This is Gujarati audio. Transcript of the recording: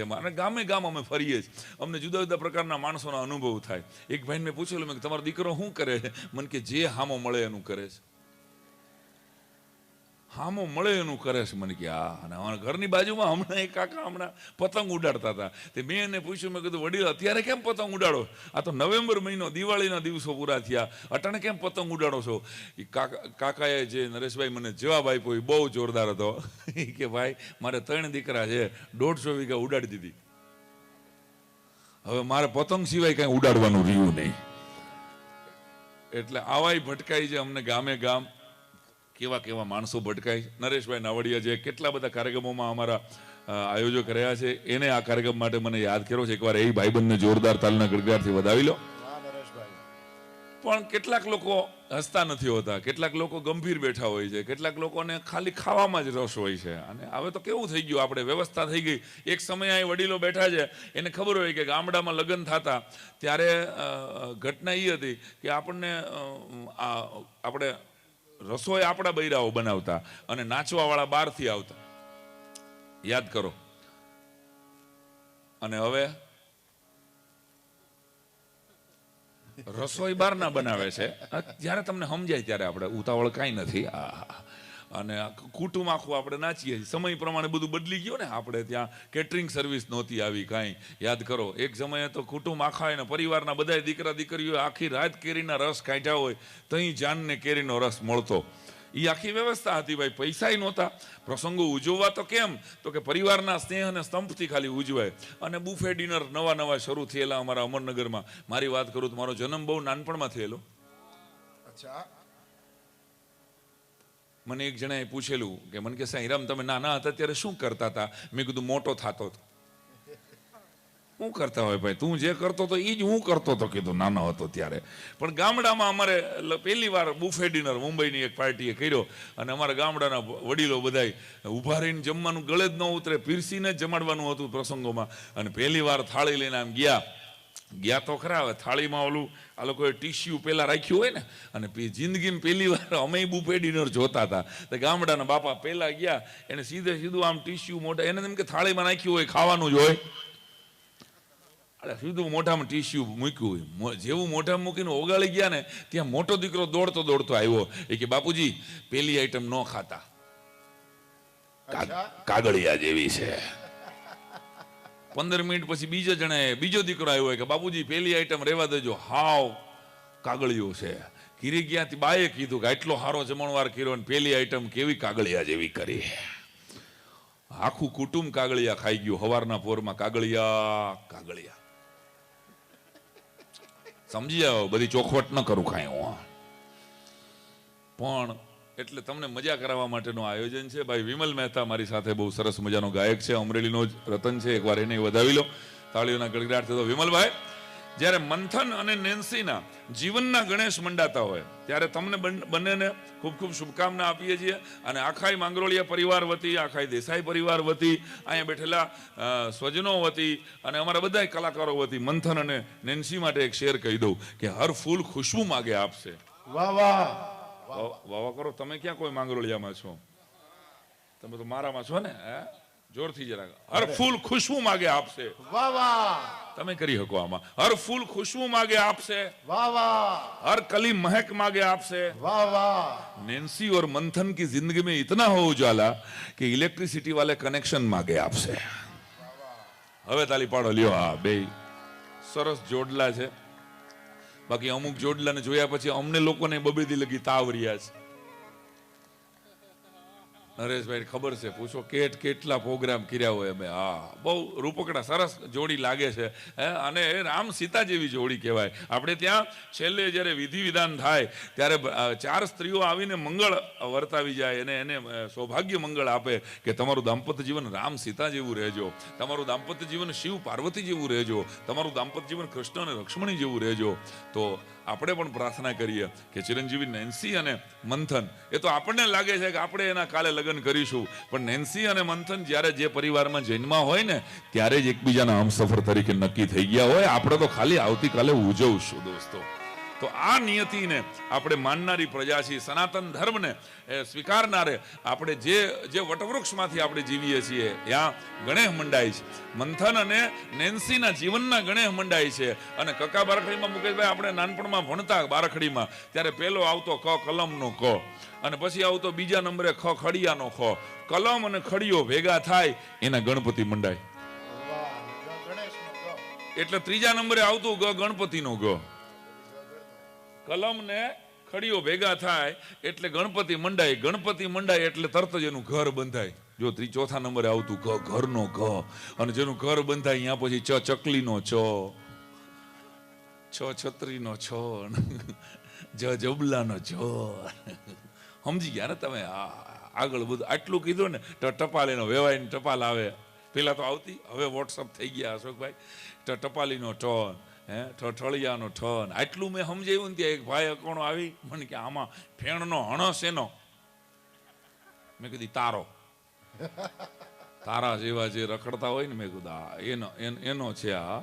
એમાં. અને ગામે ગામ અમે ફરીએ છીએ. અમને જુદા જુદા પ્રકારના માણસોનો અનુભવ થાય. એક ભાઈને મેં પૂછેલું, મેં તમારો દીકરો શું કરે છે? મને કે, જે હામો મળે એનું કરે છે. હામો મળે એનું કરે છે. મને કે, આ, અને અમારા ઘરની બાજુમાં હમણાં એક કાકા હમણાં પતંગ ઉડાડતા હતા. તે મેં એને પૂછ્યું, મેં કીધું, વડીલ, અત્યારે કેમ પતંગ ઉડાડો? આ તો નવેમ્બર મહિનો, દિવાળીના દિવસો પૂરા થયા. અટાણે કેમ પતંગ ઉડાડો છો? એ કાકા, કાકાએ જે નરેશભાઈ મને જવાબ આપ્યો એ બહુ જોરદાર હતો. કે, ભાઈ, મારે ત્રણ દીકરા છે. દોઢસો વીઘા ઉડાડી દીધી. હવે મારે પતંગ સિવાય કાંઈ ઉડાડવાનું રહ્યું નહીં. એટલે આવાય ભટકાઈ છે અમને ગામે ગામ કેવા કેવા માણસો ભટકાય? નરેશભાઈ નાવડિયા જે કેટલા બધા કાર્યક્રમોમાં અમારા આયોજક રહ્યા છે એને આ કાર્યક્રમ માટે મને યાદ કર્યો છે. એકવાર એ ભાઈબંધને જોરદાર તાલના ગડગડાટથી વધાવી લો. પણ કેટલાક લોકો હસતા નથી હોતા કેટલાક લોકો ગંભીર બેઠા હોય છે કેટલાક લોકોને ખાલી ખાવામાં જ રસ હોય છે. અને હવે તો કેવું થઈ ગયું? આપણે વ્યવસ્થા થઈ ગઈ. એક સમયે અહીં વડીલો બેઠા છે એને ખબર હોય કે ગામડામાં લગ્ન થતા. ત્યારે ઘટના એ હતી કે આપણને આ આપણે રસોઈ આપણા બૈરાઓ બનાવતા અને નાચવાવાળા બહારથી આવતા. યાદ કરો. અને હવે રસોઈ બહાર ના બનાવે છે. જ્યારે તમને સમજાય ત્યારે આપણે ઉતાવળ કાંઈ નથી. આ અને કુટુંબ આખું આપણે નાચીએ સમય પ્રમાણે બધું બદલી ગયું ને, આપણે ત્યાં કેટરિંગ સર્વિસ નહોતી આવી કાંઈ. યાદ કરો, એક સમયે તો કુટુંબ આખા એને પરિવારના બધા દીકરા દીકરીઓ આખી રાત કેરીના રસ કાઢ્યા હોય તઈ જાનને કેરીનો રસ મળતો. એ આખી વ્યવસ્થા હતી ભાઈ પૈસા નહોતા. પ્રસંગો ઉજવવા તો કેમ? તો કે પરિવારના સ્નેહ અને સ્તંભથી ખાલી ઉજવાય. અને બુફે ડિનર નવા નવા શરૂ થયેલા અમારા અમરનગરમાં. મારી વાત કરું તો મારો જન્મ બહુ નાનપણમાં થયેલો. અચ્છા. મને એક જણાએ પૂછેલું કે મને કે સાંઈરામ તમે નાના હતા ત્યારે શું કરતા હતા? મેં કીધું, મોટો થતો હતો. શું કરતા હોય ભાઈ? તું જે કરતો હતો એ જ હું કરતો હતો, કીધું, નાનો હતો ત્યારે. પણ ગામડામાં અમારે પહેલી વાર બુફે ડિનર મુંબઈની એક પાર્ટીએ કર્યો અને અમારા ગામડાના વડીલો બધાય ઊભા રહીને જમવાનું ગળે જ ન ઉતરે, પીરસીને જ જમાડવાનું હતું પ્રસંગોમાં. અને પહેલી વાર થાળી લઈને આમ ગયા. ગયા તો ખરા હવે થાળીમાં ઓલું આ લોકોએ ટીશ્યુ પેલા રાખ્યું હોય ને અને જિંદગીમાં પહેલી વાર અમે બુફે ડિનર જોતા હતા. તો ગામડાના બાપા પહેલા ગયા એને સીધે સીધું આમ ટીશ્યુ મોઢા એને એમ કે થાળીમાં નાખ્યું હોય ખાવાનું જ હોય. અરે સીધું મોઢામાં ટીશ્યુ મૂક્યું હોય. જેવું મોઢામાં મૂકીને ઓગાળી ગયા ને ત્યાં મોટો દીકરો દોડતો દોડતો આવ્યો. એ કે બાપુજી પેલી આઈટમ ન ખાતા. કાગળિયા જેવી છે. પંદર મિનિટ પછી બીજો જણાએ બીજો દીકરો આવ્યો હોય કે, બાપુજી પેલી આઈટમ રહેવા દેજો. હાવ કાગળિયો છે. કીરી ગયાથી બાએ કીધું કે, આટલો સારો જમણવાર કર્યો અને પેલી આઈટમ કેવી કાગળિયા જેવી કરી. આખું કુટુંબ કાગળિયા ખાઈ ગયું. હવારના પોરમાં કાગળિયા કાગળિયા. સમજી આવો બધી ચોખવટ ન કરું ખાય હું. પણ એટલે તમને મજા કરાવવા માટેનું આયોજન છે. ભાઈ વિમલ મહેતા મારી સાથે બહુ સરસ મજાનો ગાયક છે, અમરેલીનો જ રતન છે. એકવાર એને વધાવી લો. તાળીઓના ગળગડાટ થતો વિમલભાઈ જ્યારે મંથન અને નેન્સીના જીવનના ગણેશ મંડાતા હોય, ત્યારે તમને બંનેને ખૂબ ખૂબ શુભકામના આપીએ છીએ. અને આખાઈ માંગરોળિયા પરિવાર વતી આખાઈ દેસાઈ પરિવાર વતી, અહીંયા બેઠેલા સ્વજનો વતી અને અમારા બધા કલાકારો વતી મંથન અને નેન્સી માટે એક શેર કહી દઉં કે હર ફૂલ ખુશ્બુ માગે આપશે. વાહ વાહ. વાહ વાહ કરો તમે ક્યાં કોઈ માંગરોળિયામાં છો તમે તો મારામાં છો ને હે જોરથી જરાક હર ફૂલ ખુશ્બુ માગે આપશે વાહ વાહ તમે કરી શકો આમાં હર ફૂલ ખુશ્બુ માગે આપશે वाह वाह हर कली महक मांगे आपसे वाह वाह नैन्सी और मंथन की जिंदगी में इतना हो उजाला कि इलेक्ट्रिसिटी वाले कनेक्शन मांगे आपसे હવે તાલી પાડો લ્યો હા બે સરસ જોડલા છે બાકી અમુક જોડલાને જોયા પછી અમને લોકોને બબેદી લગી તાવ રહ્યા છે. નરેશભાઈ ખબર છે, પૂછો કેટ કેટલા પ્રોગ્રામ કર્યા હોય અમે. હા, બહુ રૂપકડા સરસ જોડી લાગે છે, હે? અને રામ સીતા જેવી જોડી કહેવાય. આપણે ત્યાં છેલ્લે જ્યારે વિધિ વિધાન થાય, ત્યારે ચાર સ્ત્રીઓ આવીને મંગળ વર્તાવી જાય અને એને સૌભાગ્ય મંગળ આપે કે તમારું દાંપત્ય જીવન રામ સીતા જેવું રહેજો. તમારું દાંપત્ય જીવન શિવ પાર્વતી જેવું રહેજો. તમારું દાંપત્ય જીવન કૃષ્ણ અને લક્ષ્મણી જેવું રહેજો. તો આપણે પણ પ્રાર્થના કરીએ કે ચિરંજીવી નેન્સી અને મંથન, એ તો આપણને લાગે છે કે આપણે એના કાલે લગ્ન કરીશું. પણ નેન્સી અને મંથન જ્યારે જે પરિવારમાં જન્મા હોય ને, ત્યારે જ એકબીજાના હમસફર તરીકે નક્કી થઈ ગયા હોય. આપણે તો ખાલી આવતીકાલે ઉજવશું દોસ્તો. તો આ નિયતિને આપણે માનનારી પ્રજા છીએ. સનાતન ધર્મને એ સ્વીકારનારે આપણે જે જે વટવૃક્ષમાંથી આપણે જીવીએ છીએ ત્યાં ગણેશ મંડાય છે. મંથન અને નેન્સીના જીવનના ગણેશ મંડાય છે. અને કકા બારખડીમાં મુકેશભાઈ આપણે નાનપણમાં ભણતા બારખડીમાં ત્યારે પેલો આવતો ક કલમનો ક. અને પછી આવતો બીજા નંબરે ખ ખડિયાનો ખ. કલમ અને ખડીયો ભેગા થાય એના ગણપતિ મંડાય. એટલે ત્રીજા નંબરે આવતું ગ ગણપતિનો ગ. કલમ ને ખડીઓ ભેગા થાય એટલે ગણપતિ મંડાય ગણપતિ મંડાય એટલે તરત જ એનું ઘર બંધાય. જો ત્રી ચોથા નંબરે આવતું ઘ, ઘરનો ઘ, અને જેનું ઘર બંધાય અહીંયા પછી ચ ચકલીનો ચ છ છત્રીનો છ, જ જબલાનો જ સમજી ગયા ને તમે? આગળ બધું આટલું કીધું ને તો ટપાલીનો વેવાઈને ટપાલ આવે. પેલા તો આવતી, હવે વોટ્સઅપ થઈ ગયા અશોકભાઈ. તો ટપાલીનો ટન હે ઠઠળિયાનો ઠન આટલું મેં સમજાવ્યું ને ત્યાં એક ભાઈ અકોણો આવી મને કે આમાં ફેણનો હણસ એનો મેં કીધી તારો તારા જેવા જે રખડતા હોય ને મેં કીધું આ એનો એન- એનો છે આ